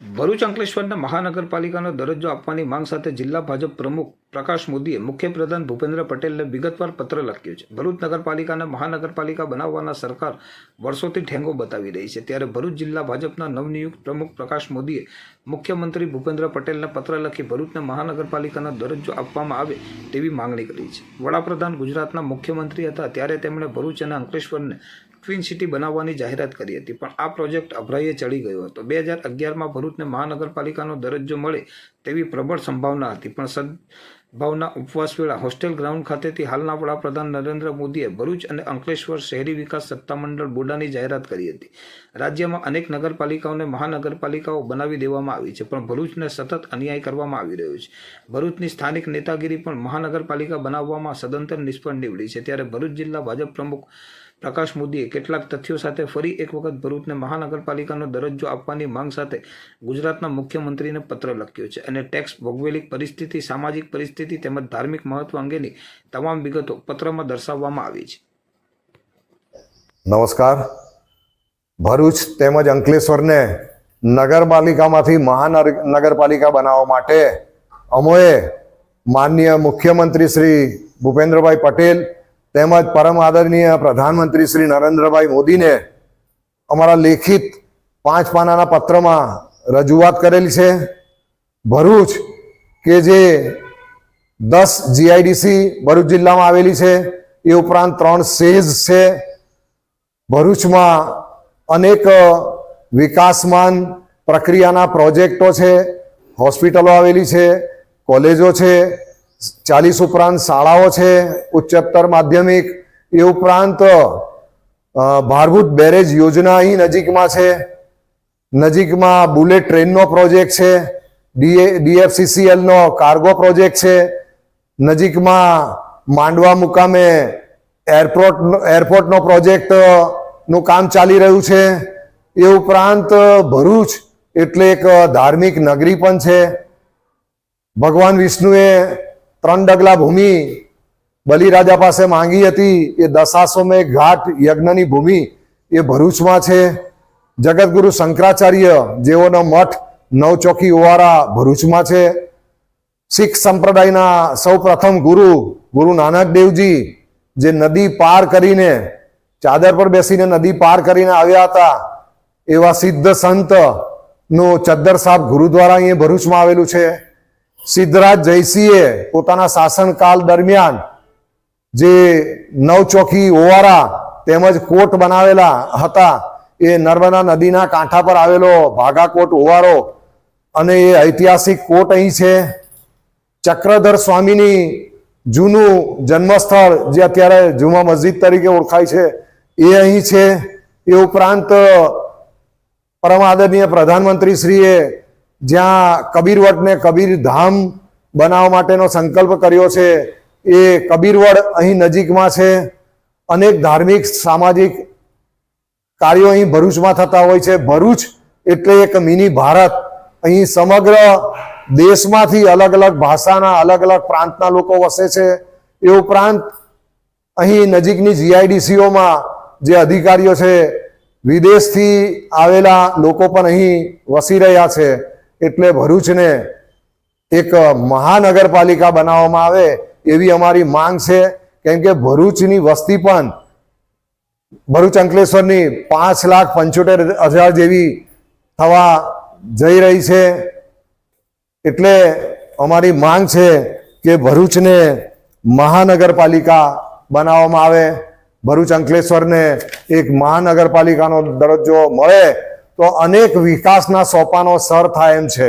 ભરૂચ અંકલેશ્વરના મહાનગરપાલિકાનો દરજ્જો આપવાની માંગ સાથે જિલ્લા ભાજપ પ્રમુખ પ્રકાશ મોદીએ મુખ્યપ્રધાન ભૂપેન્દ્ર પટેલને વિગતવાર પત્ર લખ્યો છે. ભરૂચ નગરપાલિકાને મહાનગરપાલિકા બનાવવાના સરકાર વર્ષોથી ઠેંગો બતાવી રહી છે. ત્યારે ભરૂચ જિલ્લા ભાજપના નવનિયુક્ત પ્રમુખ પ્રકાશ મોદીએ મુખ્યમંત્રી ભૂપેન્દ્ર પટેલને પત્ર લખી ભરૂચને મહાનગરપાલિકાનો દરજ્જો આપવામાં આવે તેવી માંગણી કરી છે. વડાપ્રધાન ગુજરાતના મુખ્યમંત્રી હતા. ત્યારે તેમણે ભરૂચ અને અંકલેશ્વરને ટ્વિન સિટી બનાવવાની જાહેરાત કરી હતી, પણ આ પ્રોજેક્ટ અભરાઈએ ચડી ગયો હતો. બે હજાર અગિયારમાં ભરૂચને મહાનગરપાલિકાનો દરજ્જો મળે તેવી પ્રબળ સંભાવના હતી, પણ સદભાવના ઉપવાસ વેળા હોસ્ટેલ ગ્રાઉન્ડ ખાતેથી હાલના વડાપ્રધાન નરેન્દ્ર મોદીએ ભરૂચ અને અંકલેશ્વર શહેરી વિકાસ સત્તામંડળ બોર્ડાની જાહેરાત કરી હતી. રાજ્યમાં અનેક નગરપાલિકાઓને મહાનગરપાલિકાઓ બનાવી દેવામાં આવી છે, પણ ભરૂચને સતત અન્યાય કરવામાં આવી રહ્યો છે. ભરૂચની સ્થાનિક નેતાગીરી પણ મહાનગરપાલિકા બનાવવામાં સદંતર નિષ્ફળ નીવડી છે. ત્યારે ભરૂચ જિલ્લા ભાજપ પ્રમુખ પ્રકાશ મોદીએ કેટલાક તથ્યો સાથે ફરી એક વખત ભરૂચને મહાનગરપાલિકાનો દરજ્જો આપવાની માંગ સાથે ગુજરાતના મુખ્યમંત્રીને પત્ર લખ્યો છે અને ટેક્સ ભૌગોલિક પરિસ્થિતિ, સામાજિક પરિસ્થિતિ તેમજ ધાર્મિક મહત્વ અંગેની તમામ વિગતો પત્રમાં દર્શાવવામાં આવી છે. નમસ્કાર. ભરૂચ તેમજ અંકલેશ્વરને નગરપાલિકામાંથી મહાનગરપાલિકા બનાવવા માટે અમોએ માનનીય મુખ્યમંત્રી શ્રી ભૂપેન્દ્રભાઈ પટેલ તેમજ પરમ આદરણીય પ્રધાનમંત્રી શ્રી નરેન્દ્રભાઈ મોદીને અમારા લેખિત પાંચ પાનાના પત્રમાં રજૂઆત કરેલી છે. ભરૂચ કે જે દસ જીઆઈડીસી ભરૂચ જિલ્લામાં આવેલી છે, એ ઉપરાંત ત્રણ સેઝ છે. ભરૂચમાં અનેક વિકાસમાન પ્રક્રિયાના પ્રોજેક્ટો છે, હોસ્પિટલો આવેલી છે, કોલેજો છે ચાલીસ ઉપરાંત શાળાઓ છે, ઉચ્ચતર માધ્યમિક. એ ઉપરાંત ભારભૂત બેરેજ યોજના અહીં નજીકમાં છે. નજીકમાં બુલેટ ટ્રેનનો પ્રોજેક્ટ છે ડીએ ડીએફસીસીએલનો કાર્ગો પ્રોજેક્ટ છે. નજીકમાં માંડવા મુકામે એરપોર્ટ, એરપોર્ટનો પ્રોજેક્ટનું કામ ચાલી રહ્યું છે. એ ઉપરાંત, ભરૂચ એટલે એક ધાર્મિક નગરી પણ છે. ભગવાન વિષ્ણુએ ત્રણ ડગલા ભૂમિ બલિરાજા પાસે માંગી હતી, એ દશાશ્વમે ઘાટ યજ્ઞની ભૂમિ એ ભરૂચમાં છે. જગતગુરુ શંકરાચાર્ય જેઓનો મઠ નવચોકી ઓવારા ભરૂચમાં છે. શીખ સંપ્રદાયના સૌ પ્રથમ ગુરુ ગુરુ નાનક દેવજી, જે નદી પાર કરીને, ચાદર પર બેસીને નદી પાર કરીને આવ્યા હતા, એવા સિદ્ધ સંતનું ચદ્દર સાહેબ ગુરુદ્વારા અહીંયા ભરૂચમાં આવેલું છે. સિદ્ધરાજ જયસિંહે પોતાના શાસનકાળ દરમિયાન જે નવચોખી ઓવારા તેમજ કોટ બનાવેલા હતા, એ નર્મદા નદીના કાંઠા પર આવેલો ભાગાકોટ ઓવારો અને એ ઐતિહાસિક કોટ અહીં છે. ચક્રધર સ્વામીની જૂનું જન્મસ્થળ, જે અત્યારે જુમા મસ્જિદ તરીકે ઓળખાય છે, એ અહીં છે. એ ઉપરાંત પરમ આદરણીય પ્રધાનમંત્રી શ્રીએ જ્યાં કબીરવટને કબીર ધામ બનાવવા માટેનો સંકલ્પ કર્યો છે, એ કબીરવડ અહીં નજીકમાં છે. અનેક ધાર્મિક, સામાજિક કાર્યો અહીં ભરૂચમાં થતા હોય છે. ભરૂચ એટલે એક મિની ભારત. અહીં સમગ્ર દેશમાંથી અલગ અલગ ભાષાના, અલગ અલગ પ્રાંતના લોકો વસે છે. એ ઉપરાંત અહીં નજીકની જીઆઈડીસીઓમાં જે અધિકારીઓ છે, વિદેશથી આવેલા લોકો પણ અહીં વસી રહ્યા છે. એટલે ભરૂચને એક મહાનગરપાલિકા બનાવવામાં આવે એવી અમારી માંગ છે. કેમ કે ભરૂચની વસ્તી પણ ભરૂચ અંકલેશ્વરની પાંચ લાખ પંચોતેર હજાર જેવી થવા જઈ રહી છે. એટલે અમારી માંગ છે કે ભરૂચને મહાનગરપાલિકા બનાવવામાં આવે. ભરૂચ અંકલેશ્વરને એક મહાનગરપાલિકાનો દરજ્જો મળે તો અનેક વિકાસના સોપાનો સર થાય એમ છે.